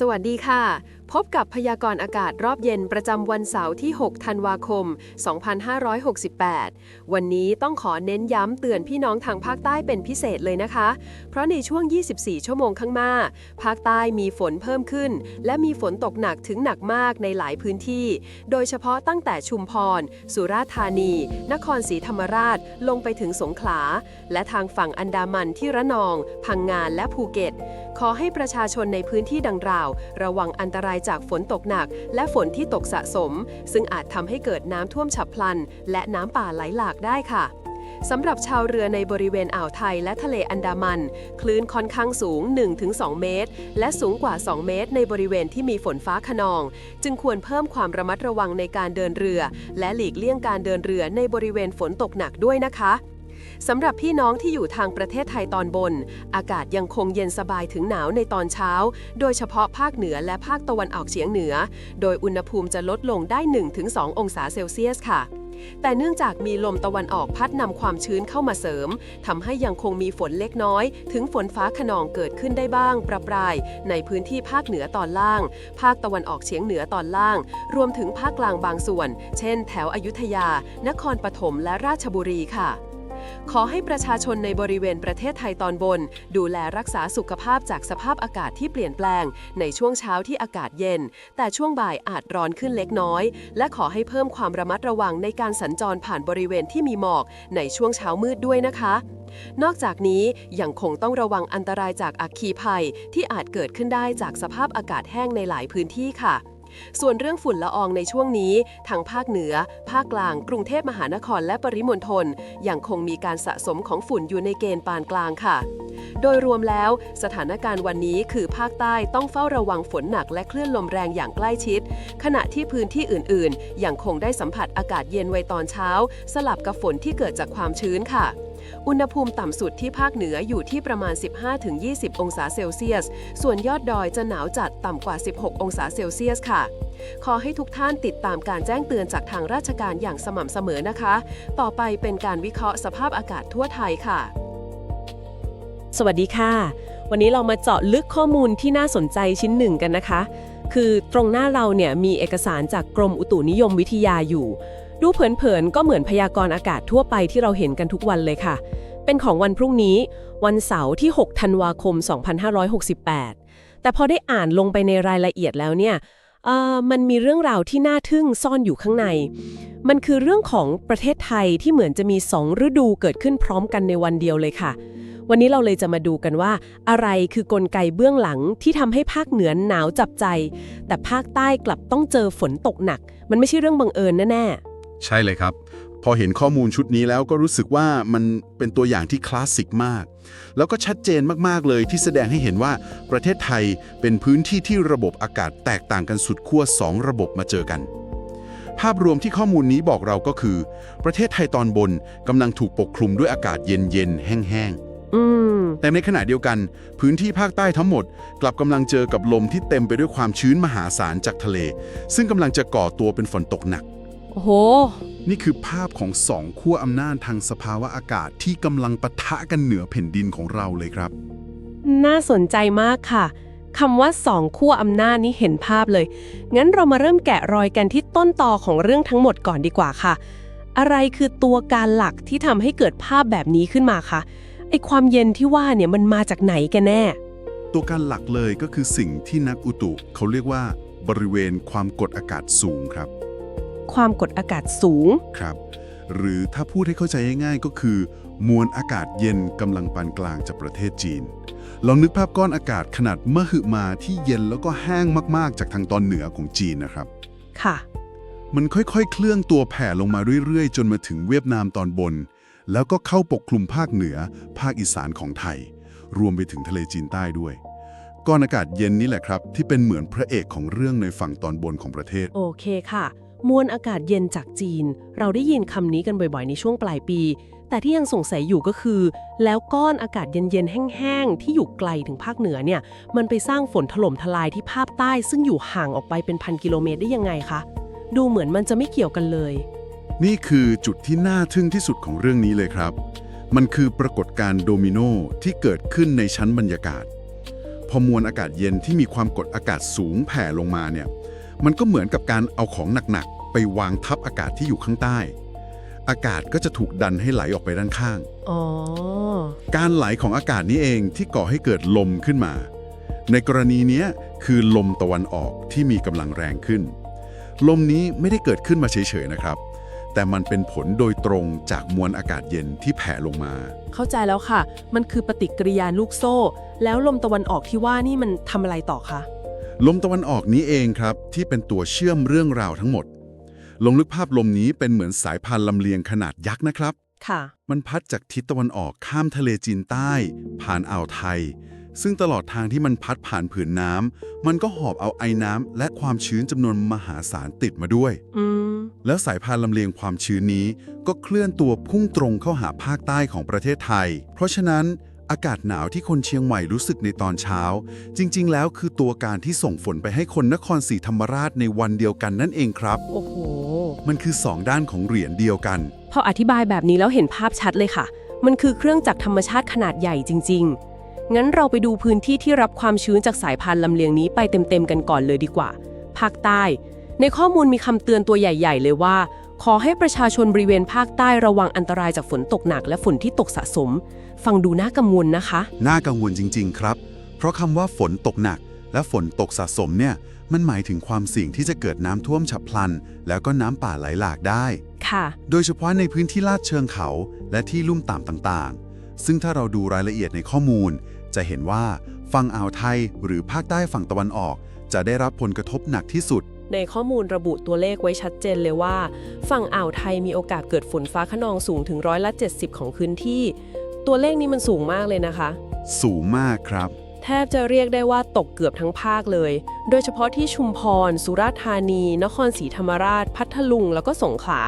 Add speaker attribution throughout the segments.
Speaker 1: สวัสดีค่ะ พบกับพยากรณ์อากาศรอบเย็นประจำวันเสาร์ที่ 6 ธันวาคม 2568 วันนี้ต้องขอเน้นย้ำเตือนพี่น้องทางภาคใต้เป็นพิเศษเลยนะคะ เพราะในช่วง 24 ชั่วโมงข้างหน้า ภาคใต้มีฝนเพิ่มขึ้น และมีฝนตกหนักถึงหนักมากในหลายพื้นที่ โดยเฉพาะตั้งแต่ชุมพร สุราษฎร์ธานี นครศรีธรรมราช ลงไปถึงสงขลา และทางฝั่งอันดามันที่ระนอง พังงานและภูเก็ต ขอให้ประชาชนในพื้นที่ดังกล่าว ระวังอันตรายจากฝนตกหนัก และฝนที่ตกสะสม ซึ่งอาจทำให้เกิดน้ำท่วมฉับพลัน และน้ำป่าไหลหลากได้ค่ะสำหรับชาวเรือในบริเวณอ่าวไทยและทะเลอันดามัน คลื่นค่อนข้างสูง 1-2 เมตร และสูงกว่า 2 เมตร ในบริเวณที่มีฝนฟ้าขนอง จึงควรเพิ่มความระมัดระวังในการเดินเรือ และหลีกเลี่ยงการเดินเรือในบริเวณฝนตกหนักด้วยนะคะ สำหรับพี่น้องที่อยู่ทางประเทศไทยตอนบน อากาศยังคงเย็นสบายถึงหนาวในตอนเช้า โดยเฉพาะภาคเหนือและภาคตะวันออกเฉียงเหนือ โดยอุณหภูมิจะลดลงได้ 1-2 องศาเซลเซียสค่ะแต่เนื่องจากมีลมตะวันออกพัดนำความชื้นเข้ามาเสริมทำให้ยังคงมีฝนเล็กน้อย ถึงฝนฟ้าขนองเกิดขึ้นได้บ้าง ประปราย ในพื้นที่ภาคเหนือตอนล่าง ภาคตะวันออกเฉียงเหนือตอนล่าง รวมถึงภาคกลางบางส่วน เช่น แถวอยุธยา นครปฐมและราชบุรีค่ะ ขอให้ประชาชนในบริเวณประเทศไทยตอนบน ดูแลรักษาสุขภาพจากสภาพอากาศที่เปลี่ยนแปลง ในช่วงเช้าที่อากาศเย็น แต่ช่วงบ่ายอาจร้อนขึ้นเล็กน้อย และขอให้เพิ่มความระมัดระวังในการสัญจรผ่านบริเวณที่มีหมอก ในช่วงเช้ามืดด้วยนะคะ นอกจากนี้ยังคงต้องระวังอันตรายจากอัคคีภัยที่อาจเกิดขึ้นได้จากสภาพอากาศแห้งในหลายพื้นที่ค่ะ ส่วนเรื่องฝุ่นละอองในช่วงนี้ทางภาคเหนือ ภาคกลาง กรุงเทพมหานครและปริมณฑลยังคงมีการสะสมของฝุ่นอยู่ในเกณฑ์ปานกลางค่ะ โดยรวมแล้ว สถานการณ์วันนี้คือภาคใต้ต้องเฝ้าระวังฝนหนักและคลื่นลมแรงอย่างใกล้ชิด ขณะที่พื้นที่อื่นๆยังคงได้สัมผัสอากาศเย็นไวตอนเช้า สลับกับฝนที่เกิดจากความชื้นค่ะ อุณหภูมิต่ำสุดที่ภาคเหนืออยู่ที่ประมาณ 15-20 องศาเซลเซียส ส่วนยอดดอยจะหนาวจัดต่ำกว่า 16 องศาเซลเซียสค่ะ ขอให้ทุกท่านติดตามการแจ้งเตือนจากทางราชการอย่างสม่ำเสมอนะคะ ต่อไปเป็นการวิเคราะห์สภาพอากาศทั่วไทยค่ะ
Speaker 2: สวัสดีค่ะ วันนี้เรามาเจาะลึกข้อมูลที่น่าสนใจชิ้นหนึ่งกันนะคะ คือตรงหน้าเราเนี่ยมีเอกสารจากกรมอุตุนิยมวิทยาอยู่ ดูเผินๆก็เหมือนพยากรณ์อากาศทั่วไปที่เราเห็นกันทุกวันเลยค่ะ เป็นของวันพรุ่งนี้ วันเสาร์ที่ 6 ธันวาคม 2568 แต่พอได้อ่านลงไปในรายละเอียดแล้วเนี่ยมันมีเรื่องราวที่น่าทึ่งซ่อนอยู่ข้างใน มันคือเรื่องของประเทศไทยที่เหมือนจะมีสองฤดูเกิดขึ้นพร้อมกันในวันเดียวเลยค่ะ วันนี้เราเลยจะมาดูกันว่า อะไรคือกลไกเบื้องหลังที่ทำให้ภาคเหนือหนาวจับใจ แต่ภาคใต้กลับต้องเจอฝนตกหนัก มันไม่ใช่เรื่องบังเอิญแน่
Speaker 3: ใช่เลยครับ พอเห็นข้อมูลชุดนี้แล้วก็รู้สึกว่ามันเป็นตัวอย่างที่คลาสสิกมาก แล้วก็ชัดเจนมากๆเลยที่แสดงให้เห็นว่าประเทศไทยเป็นพื้นที่ที่ระบบอากาศแตกต่างกันสุดขั้ว2 ระบบมาเจอกัน ภาพรวมที่ข้อมูลนี้บอกเราก็คือ ประเทศไทยตอนบนกำลังถูกปกคลุมด้วยอากาศเย็นๆแห้ง
Speaker 2: ๆอืม
Speaker 3: ๆแต่ในขณะเดียวกัน พื้นที่ภาคใต้ทั้งหมด กลับกำลังเจอกับลมที่เต็มไปด้วยความชื้นมหาศาลจากทะเล ซึ่งกำลังจะก่อตัวเป็นฝนตกหนัก
Speaker 2: โอ้โห
Speaker 3: นี่คือภาพของสองขั้วอำนาจทางสภาวะอากาศที่กำลังปะทะกันเหนือแผ่นดินของเราเลยครับ
Speaker 2: น่าสนใจมากค่ะคำว่าสองขั้วอำนาจนี้เห็นภาพเลย งั้นเรามาเริ่มแกะรอยกันที่ต้นตอของเรื่องทั้งหมดก่อนดีกว่าค่ะ อะไรคือตัวการหลักที่ทำให้เกิดภาพแบบนี้ขึ้นมาคะไอความเย็นที่ว่าเนี่ยมันมาจากไหนกันแน่
Speaker 3: ตัวการหลักเลยก็คือสิ่งที่นักอุตุเขาเรียกว่าบริเวณความกดอากาศสูงครับ
Speaker 2: ความกดอากาศสูง
Speaker 3: ครับ หรือถ้าพูดให้เข้าใจง่ายๆก็คือ มวลอากาศเย็นกำลังปานกลางจากประเทศจีน ลองนึกภาพก้อนอากาศขนาดมหึมาที่เย็นแล้วก็แห้งมากๆ จากทางตอนเหนือของจีนนะครับ
Speaker 2: ค่ะ
Speaker 3: มันค่อยๆ เคลื่อนตัวแผ่ลงมาเรื่อยๆ จนมาถึงเวียดนามตอนบน แล้วก็เข้าปกคลุมภาคเหนือ ภาคอีสานของไทย รวมไปถึงทะเลจีนใต้ด้วย ก้อนอากาศเย็นนี่แหละครับ ที่เป็นเหมือนพระเอกของเรื่องในฝั่งตอนบนของประเทศ
Speaker 2: โอเคค่ะ มวลอากาศเย็นจากจีน เราได้ยินคำนี้กันบ่อยๆ ในช่วงปลายปี แต่ที่ยังสงสัยอยู่ก็คือ แล้วก้อนอากาศเย็นๆ แห้งๆ ที่อยู่ไกลถึงภาคเหนือเนี่ย มันไปสร้างฝนถล่มทลายที่ภาคใต้ ซึ่งอยู่ห่างออกไปเป็นพันกิโลเมตรได้ยังไงคะ ดูเหมือนมันจะไม่เกี่ยวกันเลย
Speaker 3: นี่คือจุดที่น่าทึ่งที่สุดของเรื่องนี้เลยครับ มันคือปรากฏการณ์โดมิโนที่เกิดขึ้นในชั้นบรรยากาศ พอมวลอากาศเย็นที่มีความกดอากาศสูงแผ่ลงมาเนี่ย มันก็เหมือนกับการเอาของหนักๆ ไปวางทับอากาศที่อยู่ข้างใต้ อากาศก็จะถูกดันให้ไหลออกไปด้านข้าง
Speaker 1: อ๋อ
Speaker 3: การไหลของอากาศนี้เองที่ก่อให้เกิดลมขึ้นมา ในกรณีเนี้ยคือลมตะวันออกที่มีกำลังแรงขึ้น ลมนี้ไม่ได้เกิดขึ้นมาเฉยๆนะครับ แต่มันเป็นผลโดยตรงจากมวลอากาศเย็นที่แผ่ลงมา
Speaker 1: เข้าใจแล้วค่ะ มันคือปฏิกิริยาลูกโซ่ แล้วลมตะวันออกที่ว่านี่มันทำอะไรต่อคะ
Speaker 3: ลมตะวันออกนี้เองครับ ที่เป็นตัวเชื่อมเรื่องราวทั้งหมดลองนึกภาพลมนี้เป็นเหมือนสายพานลำเลียงขนาดยักษ์นะครับ
Speaker 1: ค่ะ
Speaker 3: มันพัดจากทิศตะวันออกข้ามทะเลจีนใต้ ผ่านอ่าวไทย ซึ่งตลอดทางที่มันพัดผ่านผืนน้ำมันก็หอบเอาไอ้น้ำและความชื้นจำนวนมหาศาลติดมาด้วย
Speaker 1: อืม
Speaker 3: แล้วสายพานลำเลียงความชื้นนี้ ก็เคลื่อนตัวพุ่งตรงเข้าหาภาคใต้ของประเทศไทย เพราะฉะนั้น อากาศหนาวที่คนเชียงใหม่รู้สึกในตอนเช้า จริง ๆ แล้วคือตัวการที่ส่งฝนไปให้คนนครศรีธรรมราชในวันเดียวกันนั่นเองครับ
Speaker 1: โอ้โห
Speaker 3: มันคือสองด้านของเหรียญเดียวกัน
Speaker 1: พออธิบายแบบนี้แล้วเห็นภาพชัดเลยค่ะ มันคือเครื่องจักรธรรมชาติขนาดใหญ่จริง ๆ งั้นเราไปดูพื้นที่ที่รับความชื้นจากสายพานลำเลียงนี้ไปเต็มๆกันก่อนเลยดีกว่า ภาคใต้ ในข้อมูลมีคำเตือนตัวใหญ่ ๆ เลยว่า ขอให้ประชาชนบริเวณภาคใต้ระวังอันตรายจากฝนตกหนักและฝนที่ตกสะสม ฟังดูน่ากังวลนะคะ
Speaker 3: น่ากังวลจริง ๆ ครับ เพราะคำว่าฝนตกหนัก และฝนตกสะสมเนี่ย มันหมายถึงความเสี่ยงที่จะเกิดน้ำท่วมฉับพลัน แล้วก็น้ำป่าไหลหลากได้
Speaker 1: ค่ะ
Speaker 3: โดยเฉพาะในพื้นที่ลาดเชิงเขา และที่ลุ่มต่ำต่างๆ ซึ่งถ้าเราดูรายละเอียดในข้อมูล จะเห็นว่าฝั่งอ่าวไทยหรือภาคใต้ฝั่งตะวันออก จะได้รับผลกระทบหนักที่สุด
Speaker 1: ในข้อมูลระบุตัวเลขไว้ชัดเจนเลยว่า ฝั่งอ่าวไทยมีโอกาสเกิดฝนฟ้าขนองสูงถึงร้อยละ 70 ของพื้นที่ ตัวเลขนี้มันสูงมากเลยนะคะ
Speaker 3: สูงมากครับ
Speaker 1: แทบจะเรียกได้ว่าตกเกือบทั้งภาคเลย โดยเฉพาะที่ชุมพร สุราษฎร์ธานี นครศรีธรรมราช พัทลุง แล้วก็สงขลา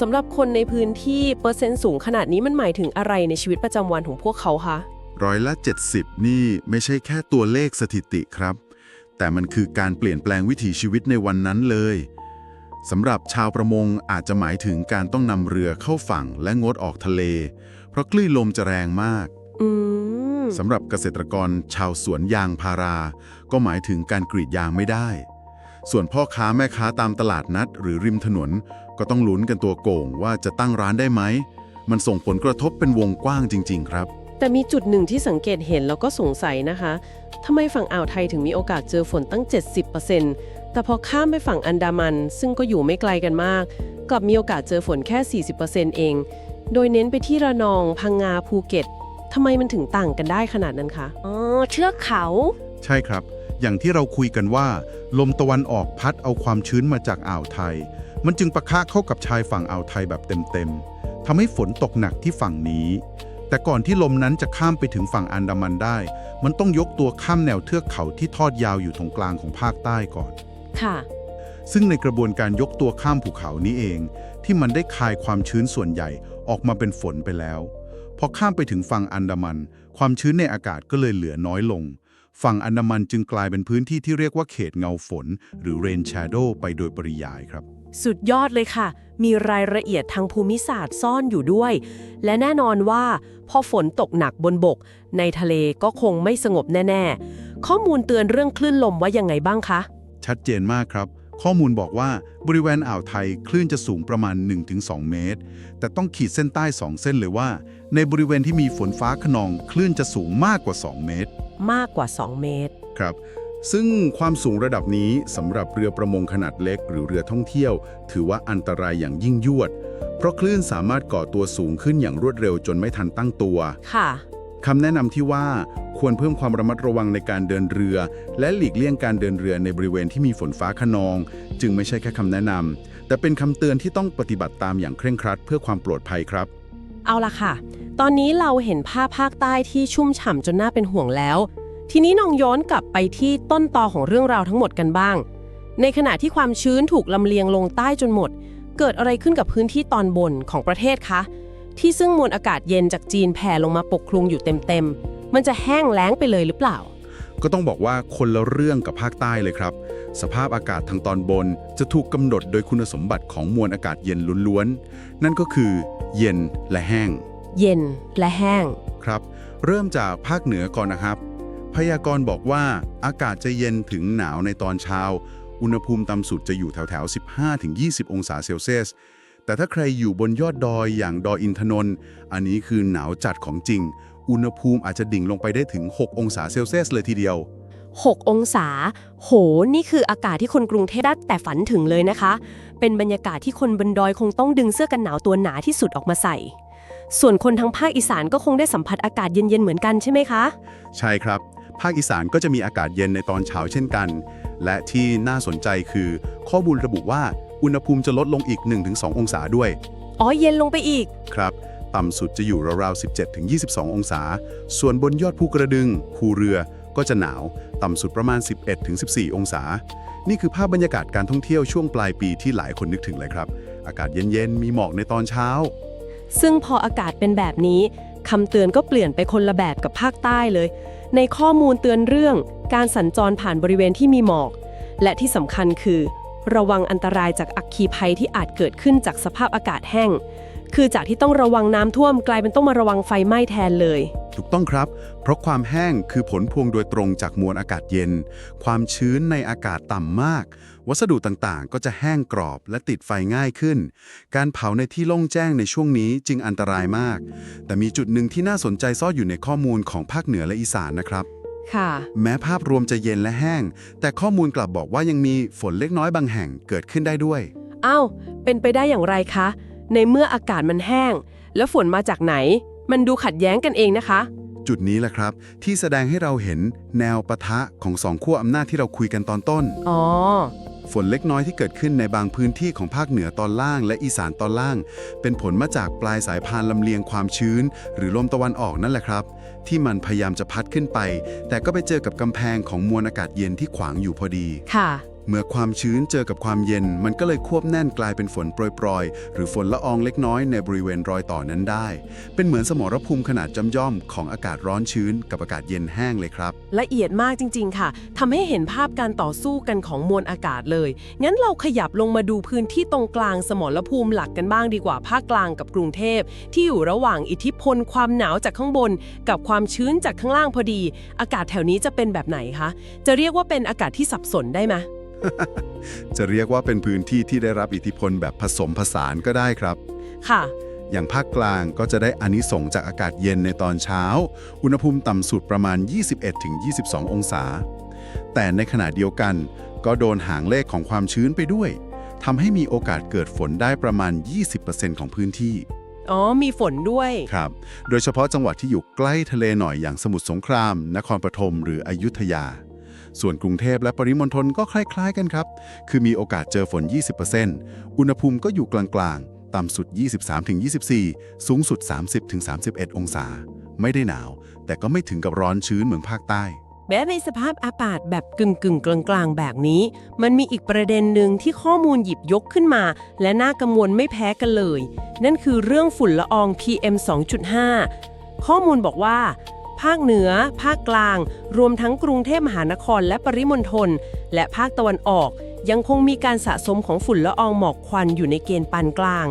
Speaker 1: สำหรับคนในพื้นที่เปอร์เซ็นต์สูงขนาดนี้มันหมายถึงอะไรในชีวิตประจำวันของพวกเขาคะ
Speaker 3: ร้อยละ 70 นี่ไม่ใช่แค่ตัวเลขสถิติครับ แต่มันคือการเปลี่ยนแปลงวิถีชีวิตในวันนั้นเลยสำหรับชาวประมงอาจจะหมายถึงการต้องนำเรือเข้าฝั่งและงดออกทะเล เพราะคลื่นลมจะแรงมาก
Speaker 1: อืม
Speaker 3: สำหรับเกษตรกรชาวสวนยางพารา ก็หมายถึงการกรีดยางไม่ได้ ส่วนพ่อค้าแม่ค้าตามตลาดนัด หรือริมถนน ก็ต้องลุ้นกันตัวโก่งว่าจะตั้งร้านได้ไหม มันส่งผลกระทบเป็นวงกว้างจริง ๆ ครับ
Speaker 1: แต่มีจุดหนึ่งที่สังเกตเห็นแล้วก็สงสัยนะคะทำไมฝั่งอ่าวไทยถึงมีโอกาสเจอฝนตั้ง 70%แต่พอข้ามไปฝั่งอันดามัน ซึ่งก็อยู่ไม่ไกลกันมาก กลับมีโอกาสเจอฝนแค่ 40%เอง โดยเน้นไปที่ระนอง พังงาภูเก็ตทำไมมันถึงต่างกันได้ขนาดนั้นคะอ๋อเชือกเขา
Speaker 4: ใช่ครับ อย่างที่เราคุยกันว่า ลมตะวันออกพัดเอาความชื้นมาจากอ่าวไทย มันจึงปะทะเข้ากับชายฝั่งอ่าวไทยแบบเต็มๆทำให้ฝนตกหนักที่ฝั่งนี้ แต่ก่อนที่ลมนั้นจะข้ามไปถึงฝั่งอันดามันได้ มันต้องยกตัวข้ามแนวเทือกเขาที่ทอดยาวอยู่ตรงกลางของภาคใต้ก่อน
Speaker 1: ค่ะ
Speaker 4: ซึ่งในกระบวนการยกตัวข้ามภูเขานี้เอง ที่มันได้คายความชื้นส่วนใหญ่ออกมาเป็นฝนไปแล้ว พอข้ามไปถึงฝั่งอันดามัน ความชื้นในอากาศก็เลยเหลือน้อยลง ฝั่งอันดามันจึงกลายเป็นพื้นที่ที่เรียกว่าเขตเงาฝน หรือ rain shadow ไปโดยปริยายครับ
Speaker 1: สุดยอดเลยค่ะ มีรายละเอียดทางภูมิศาสตร์ซ่อนอยู่ด้วย และแน่นอนว่า พอฝนตกหนักบนบก ในทะเลก็คงไม่สงบแน่ ๆ ข้อมูลเตือนเรื่องคลื่นลมว่ายังไงบ้างคะ
Speaker 4: ชัดเจนมากครับ ข้อมูลบอกว่าบริเวณอ่าวไทยคลื่นจะสูงประมาณ 1-2 เมตร แต่ต้องขีดเส้นใต้ 2 เส้นเลยว่า ในบริเวณที่มีฝนฟ้าขนอง คลื่นจะสูงมากกว่า 2 เมตร
Speaker 1: มากกว่า 2 เมตร
Speaker 4: ครับ ซึ่งความสูงระดับนี้สำหรับเรือประมงขนาดเล็กหรือเรือท่องเที่ยว ถือว่าอันตรายอย่างยิ่งยวด เพราะคลื่นสามารถก่อตัวสูงขึ้นอย่างรวดเร็วจนไม่ทันตั้งตัว
Speaker 1: ค่ะ
Speaker 4: คำแนะนำที่ว่าควรเพิ่มความระมัดระวังในการเดินเรือ และหลีกเลี่ยงการเดินเรือในบริเวณที่มีฝนฟ้าขนอง จึงไม่ใช่แค่คำแนะนำแต่เป็นคำเตือนที่ต้องปฏิบัติตามอย่างเคร่งครัด เพื่อความปลอดภัยครับ
Speaker 1: เอาละค่ะ ตอนนี้เราเห็นภาพภาคใต้ที่ชุ่มฉ่ำจนน่าเป็นห่วงแล้ว ทีนี้น้องย้อนกลับไปที่ต้นตอของเรื่องราวทั้งหมดกันบ้าง ในขณะที่ความชื้นถูกลำเลียงลงใต้จนหมด เกิดอะไรขึ้นกับพื้นที่ตอนบนของประเทศคะ ที่ซึ่งมวลอากาศเย็นจากจีนแผ่ลงมาปกคลุมอยู่เต็มๆ มันจะแห้งแล้งไปเลยหรือเปล่า
Speaker 4: ก็ต้องบอกว่าคนละเรื่องกับภาคใต้เลยครับ สภาพอากาศทางตอนบนจะถูกกำหนดโดยคุณสมบัติของมวลอากาศเย็นล้วนๆ นั่นก็คือเย็นและแห้ง
Speaker 1: เย็นและแห้ง
Speaker 4: ครับ เริ่มจากภาคเหนือก่อนนะครับ พ
Speaker 3: พยากรณ์บอกว่าอากาศจะเย็นถึงหนาวในตอนเช้า อุณหภูมิต่ำสุดจะอยู่แถวๆ15-20 องศาเซลเซียส แต่ถ้าใครอยู่บนยอดดอยอย่างดอยอินทนนท์อันนี้คือหนาวจัดของจริง อุณหภูมิอาจจะดิ่งลงไปได้ถึง 6 องศาเซลเซียสเลยทีเดียว
Speaker 1: 6 องศา โห นี่คืออากาศที่คนกรุงเทพได้แต่ฝันถึงเลยนะคะ เป็นบรรยากาศที่คนบนดอยคงต้องดึงเสื้อกันหนาวตัวหนาที่สุดออกมาใส่ส่วนคนทางภาคอีสานก็คงได้สัมผัสอากาศเย็นๆ เหมือนกันใช่ไหมคะ
Speaker 3: ใช่ครับ ภาคอีสานก็จะมีอากาศเย็นในตอนเช้าเช่นกัน และที่น่าสนใจคือข้อมูลระบุว่าอุณหภูมิจะลดลงอีก 1-2 องศาด้วย
Speaker 1: อ๋อ เย็นลงไปอีก
Speaker 3: ครับ ต่ำสุดจะอยู่ราวๆ 17-22 องศา ส่วนบนยอดภูกระดึง ภูเรือ ก็จะหนาว ต่ำสุดประมาณ 11-14 องศา นี่คือภาพบรรยากาศการท่องเที่ยวช่วงปลายปีที่หลายคนนึกถึงเลยครับ อากาศเย็นๆ มีหมอกในตอนเช้า
Speaker 1: ซึ่งพออากาศเป็นแบบนี้คำเตือนก็เปลี่ยนไปคนละแบบกับภาคใต้เลย ในข้อมูลเตือนเรื่อง การสัญจรผ่านบริเวณที่มีหมอก และที่สำคัญคือ ระวังอันตรายจากอัคคีภัยที่อาจเกิดขึ้นจากสภาพอากาศแห้ง คือจากที่ต้องระวังน้ำท่วมกลายเป็นต้องมาระวังไฟไหม้แทนเลย
Speaker 3: ถูกต้องครับ เพราะความแห้งคือผลพวงโดยตรงจากมวลอากาศเย็น ความชื้นในอากาศต่ำมาก วัสดุต่างๆ ก็จะแห้งกรอบและติดไฟง่ายขึ้น การเผาในที่โล่งแจ้งในช่วงนี้จึงอันตรายมาก แต่มีจุดหนึ่งที่น่าสนใจซ่อนอยู่ในข้อมูลของภาคเหนือและอีสานนะครับ
Speaker 1: ค่ะ
Speaker 3: แม้ภาพรวมจะเย็นและแห้ง แต่ข้อมูลกลับบอกว่ายังมีฝนเล็กน้อยบางแห่งเกิดขึ้นได้ด้วย
Speaker 1: อ้าว เป็นไปได้อย่างไรคะ ในเมื่ออากาศมันแห้ง แล้วฝนมาจากไหน มันดูขัดแย้งกันเองนะคะ
Speaker 3: จุดนี้แหละครับ ที่แสดงให้เราเห็นแนวปะทะของสองขั้วอำนาจที่เราคุยกันตอนต้น
Speaker 1: อ๋อ
Speaker 3: ฝนเล็กน้อยที่เกิดขึ้นในบางพื้นที่ของภาคเหนือตอนล่าง และอีสานตอนล่าง เป็นผลมาจากปลายสายพานลำเลียงความชื้น หรือลมตะวันออกนั่นแหละครับ ที่มันพยายามจะพัดขึ้นไป แต่ก็ไปเจอกับกำแพงของมวลอากาศเย็นที่ขวางอยู่พอดี
Speaker 1: ค่ะ
Speaker 3: เมื่อความชื้นเจอกับความเย็น มันก็เลยควบแน่นกลายเป็นฝนโปรยๆ หรือฝนละอองเล็กน้อยในบริเวณรอยต่อนั้นได้ เป็นเหมือนสมรภูมิขนาดจำย่อมของอากาศร้อนชื้น กับอากาศเย็นแห้งเลยครับ
Speaker 1: ละเอียดมากจริง ๆ ค่ะทำให้เห็นภาพการต่อสู้กันของมวลอากาศเลย งั้นเราขยับลงมาดูพื้นที่ตรงกลางสมรภูมิหลักกันบ้างดีกว่าภาคกลางกับกรุงเทพ ที่อยู่ระหว่างอิทธิพลความหนาวจากข้างบน กับความชื้นจากข้างล่างพอดี อากาศแถวนี้จะเป็นแบบไหนคะจะเรียกว่าเป็นอากาศที่สับสนได้ไหม
Speaker 3: จะเรียกว่าเป็นพื้นที่ที่ได้รับอิทธิพลแบบผสมผสานก็ได้ครับ
Speaker 1: ค่ะ
Speaker 3: อย่างภาคกลางก็จะได้อานิสงส์จากอากาศเย็นในตอนเช้า อุณหภูมิต่ำสุดประมาณ 21-22 องศา แต่ในขณะเดียวกัน ก็โดนหางเลขของความชื้นไปด้วยทำให้มีโอกาสเกิดฝนได้ประมาณ 20%ของพื้นที่
Speaker 1: อ๋อ มีฝนด้วย
Speaker 3: ครับ โดยเฉพาะจังหวัดที่อยู่ใกล้ทะเลหน่อยอย่างสมุทรสงคราม นครปฐมหรืออยุธยา ส่วนกรุงเทพและปริมณฑลก็คล้ายๆกันครับ คือมีโอกาสเจอฝน 20%อุณหภูมิก็อยู่กลางๆ ต่ำสุด 23-24 สูงสุด 30-31 องศา ไม่ได้หนาว แต่ก็ไม่ถึงกับร้อนชื้นเหมือนภาคใต้
Speaker 1: แม้ในสภาพอากาศแบบกึ่งกึ่งๆกลางๆ แบบนี้ มันมีอีกประเด็นหนึ่งที่ข้อมูลหยิบยกขึ้นมา และน่ากังวลไม่แพ้กันเลย นั่นคือเรื่องฝุ่นละออง PM 2.5 ข้อมูลบอกว่า ภาคเหนือ ภาคกลาง รวมทั้งกรุงเทพมหานครและปริมณฑล และภาคตะวันออก ยังคงมีการสะสมของฝุ่นละอองหมอกควันอยู่ในเกณฑ์ปานกลาง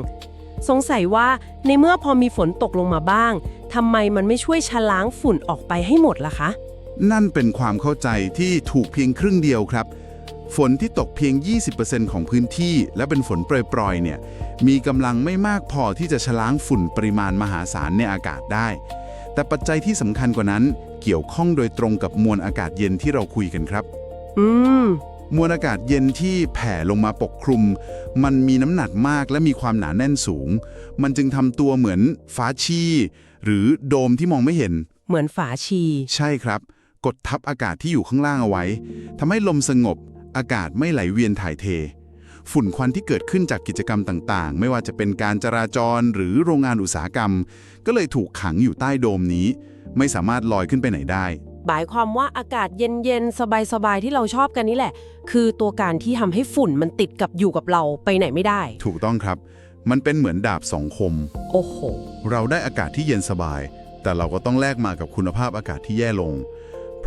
Speaker 1: สงสัยว่าในเมื่อพอมีฝนตกลงมาบ้างทำไมมันไม่ช่วยชะล้างฝุ่นออกไปให้หมดล่ะคะ
Speaker 3: นั่นเป็นความเข้าใจที่ถูกเพียงครึ่งเดียวครับฝนที่ตกเพียง 20%ของพื้นที่ และเป็นฝนโปรยๆ เนี่ย มีกำลังไม่มากพอที่จะชะล้างฝุ่นปริมาณมหาศาลในอากาศได้ แต่ปัจจัยที่สำคัญกว่านั้น เกี่ยวข้องโดยตรงกับมวลอากาศเย็นที่เราคุยกันครับ
Speaker 1: อืม
Speaker 3: มวลอากาศเย็นที่แผ่ลงมาปกคลุม มันมีน้ำหนักมากและมีความหนาแน่นสูง มันจึงทำตัวเหมือนฟ้าชี หรือโดมที่มองไม่เห็น
Speaker 1: เหมือนฝาชี
Speaker 3: ใช่ครับ กดทับอากาศที่อยู่ข้างล่างเอาไว้ทำให้ลมสงบ อากาศไม่ไหลเวียนถ่ายเท ฝุ่นควันที่เกิดขึ้นจากกิจกรรมต่างๆ ไม่ว่าจะเป็นการจราจรหรือโรงงานอุตสาหกรรม ก็เลยถูกขังอยู่ใต้โดมนี้ ไม่สามารถลอยขึ้นไปไหนได้
Speaker 1: หมายความว่าอากาศเย็นๆ สบายๆ ที่เราชอบกันนี่แหละ คือตัวการที่ทำให้ฝุ่นมันติดกับอยู่กับเราไปไหนไม่ได้
Speaker 3: ถูกต้องครับ มันเป็นเหมือนดาบสองคม
Speaker 1: โอ้โห
Speaker 3: เราได้อากาศที่เย็นสบาย แต่เราก็ต้องแลกมากับคุณภาพอากาศที่แย่ลงเพ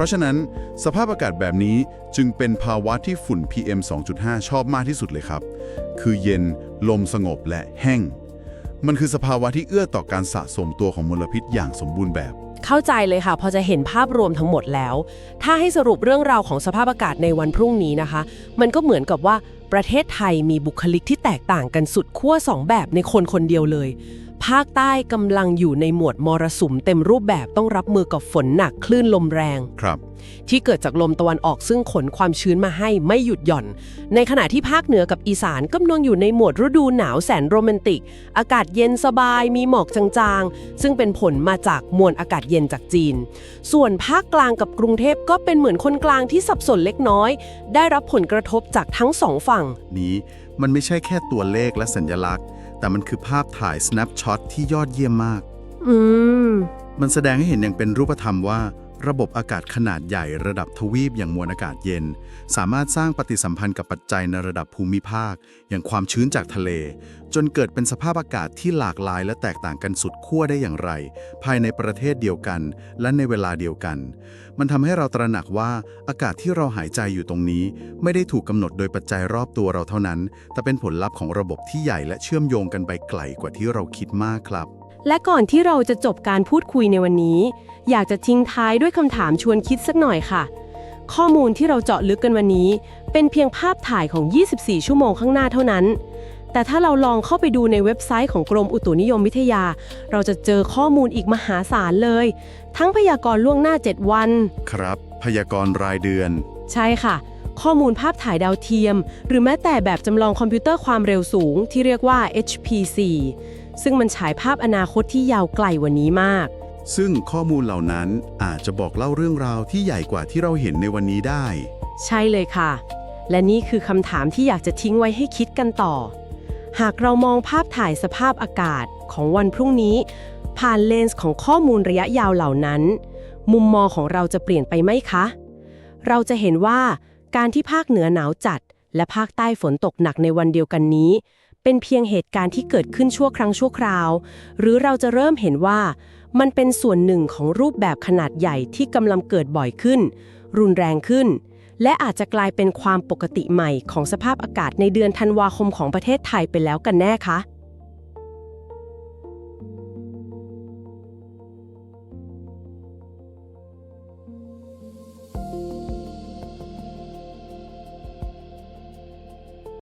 Speaker 3: ราะฉะนั้นสภาพอากาศแบบนี้จึงเป็นภาวะที่ฝุ่น PM 2.5 ชอบมากที่สุดเลยครับ คือเย็น ลมสงบและแห้ง มันคือสภาวะที่เอื้อต่อการสะสมตัวของมลพิษอย่างสมบูรณ์แบบ
Speaker 1: เข้าใจเลยค่ะ พอจะเห็นภาพรวมทั้งหมดแล้ว ถ้าให้สรุปเรื่องราวของสภาพอากาศในวันพรุ่งนี้นะคะ มันก็เหมือนกับว่าประเทศไทยมีบุคลิกที่แตกต่างกันสุดขั้วสองแบบในคนคนเดียวเลย ภาคใต้กำลังอยู่ในหมวดมรสุมเต็มรูปแบบต้องรับมือกับฝนหนักคลื่นลมแรง
Speaker 5: ครับ
Speaker 1: ที่เกิดจากลมตะวันออกซึ่งขนความชื้นมาให้ไม่หยุดหย่อน ในขณะที่ภาคเหนือกับอีสานกำลังอยู่ในหมวดฤดูหนาวแสนโรแมนติก อากาศเย็นสบายมีหมอกจางๆ ซึ่งเป็นผลมาจากมวลอากาศเย็นจากจีน ส่วนภาคกลางกับกรุงเทพก็เป็นเหมือนคนกลางที่สับสนเล็กน้อย ได้รับผลกระทบจากทั้งสองฝั่ง
Speaker 3: นี้มันไม่ใช่แค่ตัวเลขและสัญลักษณ์ แต่มันคือภาพถ่าย snapshot ที่ยอดเยี่ยมมาก
Speaker 1: อืม
Speaker 3: มันแสดงให้เห็นอย่างเป็นรูปธรรมว่า ระบบอากาศขนาดใหญ่ระดับทวีปอย่างมวลอากาศเย็น สามารถสร้างปฏิสัมพันธ์กับปัจจัยในระดับภูมิภาค อย่างความชื้นจากทะเล จนเกิดเป็นสภาพอากาศที่หลากหลายและแตกต่างกันสุดขั้วได้อย่างไร ภายในประเทศเดียวกัน และในเวลาเดียวกัน มันทำให้เราตระหนักว่าอากาศที่เราหายใจอยู่ตรงนี้ ไม่ได้ถูกกำหนดโดยปัจจัยรอบตัวเราเท่านั้น แต่เป็นผลลัพธ์ของระบบที่ใหญ่และเชื่อมโยงกันไปไกลกว่าที่เราคิดมากครับ
Speaker 1: และก่อนที่เราจะจบการพูดคุยในวันนี้ อยากจะทิ้งท้ายด้วยคำถามชวนคิดสักหน่อยค่ะ ข้อมูลที่เราเจาะลึกกันวันนี้ เป็นเพียงภาพถ่ายของ 24 ชั่วโมงข้างหน้าเท่านั้น แต่ถ้าเราลองเข้าไปดูในเว็บไซต์ของกรมอุตุนิยมวิทยา เราจะเจอข้อมูลอีกมหาศาลเลย ทั้งพยากรณ์ล่วงหน้า 7 วัน
Speaker 3: ครับ พยากรณ์รายเดือน
Speaker 1: ใช่ค่ะ ข้อมูลภาพถ่ายดาวเทียม หรือแม้แต่แบบจำลองคอมพิวเตอร์ความเร็วสูงที่เรียกว่า HPC ซึ่งมันฉายภาพอนาคตที่ยาวไกลกว่านี้มาก
Speaker 3: ซึ่งข้อมูลเหล่านั้นอาจจะบอกเล่าเรื่องราวที่ใหญ่กว่าที่เราเห็นในวันนี้ได้
Speaker 1: ใช่เลยค่ะ และนี่คือคำถามที่อยากจะทิ้งไว้ให้คิดกันต่อ หากเรามองภาพถ่ายสภาพอากาศของวันพรุ่งนี้ ผ่านเลนส์ของข้อมูลระยะยาวเหล่านั้น มุมมองของเราจะเปลี่ยนไปไหมคะ เราจะเห็นว่าการที่ภาคเหนือหนาวจัด และภาคใต้ฝนตกหนักในวันเดียวกันนี้ เป็นเพียงเหตุการณ์ที่เกิดขึ้นชั่วครั้งชั่วคราว หรือเราจะเริ่มเห็นว่า มันเป็นส่วนหนึ่งของรูปแบบขนาดใหญ่ที่กำลังเกิดบ่อยขึ้น รุนแรงขึ้น และอาจจะกลายเป็นความปกติใหม่ของสภาพอากาศในเดือนธันวาคมของประเทศไทยไปแล้วกันแน่คะ